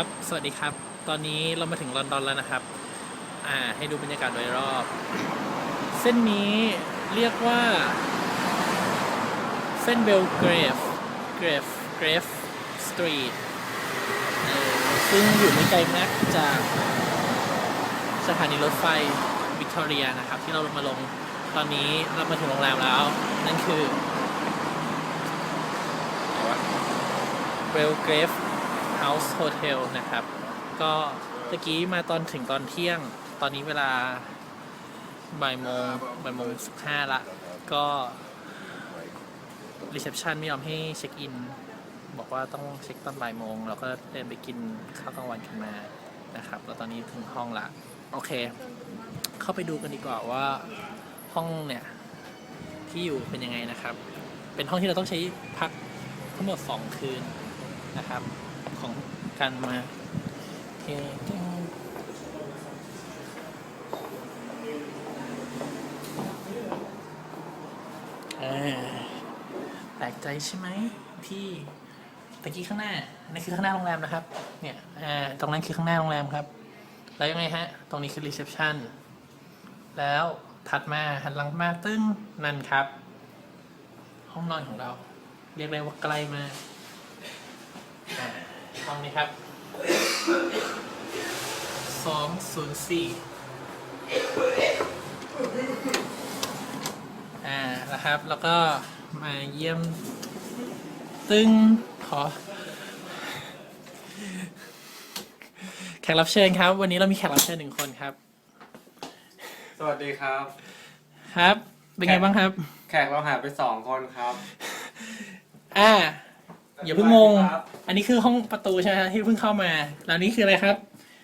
ครับ สวัสดีครับ ตอนนี้เรามาถึงลอนดอนแล้วนะครับ อ่า ให้ดูบรรยากาศโดยรอบ เส้นนี้เรียกว่า เส้นเบลเกรฟ เกรฟ เกรฟ สตรีทซึ่งอยู่ไม่ไกลมากจากสถานีรถไฟวิกตอเรียนะครับ ที่เรามาลง ตอนนี้เรามาถึงโรงแรมแล้ว นั่นคือเบลเกรฟ House Hotel นะครับ ก็ตะกี้มาตอนถึงตอนเที่ยง ตอนนี้เวลาบ่ายโมงบ่ายโมงสิบห้าละ ก็รีเซพชันไม่ยอมให้เช็คอิน บอกว่าต้องเช็คตอนบ่ายโมง เราก็เดินไปกินข้าวกลางวันกันมานะครับ แล้วตอนนี้ถึงห้องละ โอเค เข้าไปดูกันดีกว่าว่าห้องเนี่ย ที่อยู่เป็นยังไงนะครับ เป็นห้องที่เราต้องใช้พักทั้งหมด 2 คืนนะครับ ของการมาแปลกใจใช่ไหมที่ตะกี้ข้างหน้านี่คือข้างหน้าโรงแรมนะครับ เนี่ยตรงนั้นคือข้างหน้าโรงแรมครับ แล้วยังไงฮะ ตรงนี้คือรีเซพชันแล้วถัดมาหันหลังมาตึ้งนั่นครับ ห้องนอนของเรา เรียกได้ว่าใกลมากาห้องนี้ครับสองศูนย์สี่อ่านะครับ แล้วก็มาเยี่ยม ตึงขอแขกรับเชิญครับ วันนี้เรามีแขกรับเชิญหนึ่งคนครับ สวัสดีครับ ครับ เป็นไงบ้างครับ แขกเราหายไปสองคนครับ อ่า อย่าเพิ่งงงครับอันนี้คือห้องประตูใช่ไหมฮะที่เพิ่งเข้ามา แล้วนี่คืออะไรครับ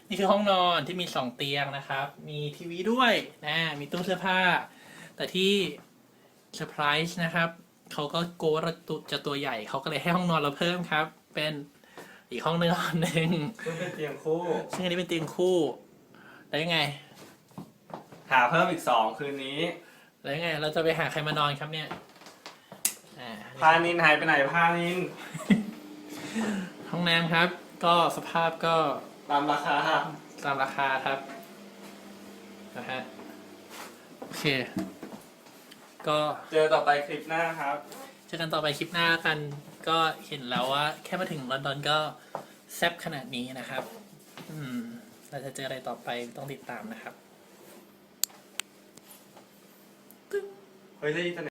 นี่คือห้องนอนที่มีสองเตียงนะครับ มีทีวีด้วยนะ มีตู้เสื้อผ้า แต่ที่เซอร์ไพรส์นะครับ เขาก็โกลัวว่าเราจะตัวใหญ่ เขาก็เลยให้ห้องนอนเราเพิ่มครับ เป็นอีกห้องนึงห้องหนึ่งซึ่งเป็นเตียงคู่ ซึ่งอันนี้เป็นเตียงคู่ แล้วยังไง หาเพิ่มอีกสองคืนนี้ แล้วยังไง เราจะไปหาใครมานอนครับเนี่ยอ่า พานินหายไปไหนพานิน ห้องน้ำครับ ก็สภาพก็ตามราคาตามราคาครับนะฮะโอเค ก็เจอต่อไปคลิปหน้าครับ เจอกันต่อไปคลิปหน้ากัน ก็เห็นแล้วว่า แค่มาถึงลอนดอนก็แซ่บขนาดนี้นะครับ อืมเราจะเจออะไรต่อไปต้องติดตามนะครับ เฮ้ยได้ยินแต่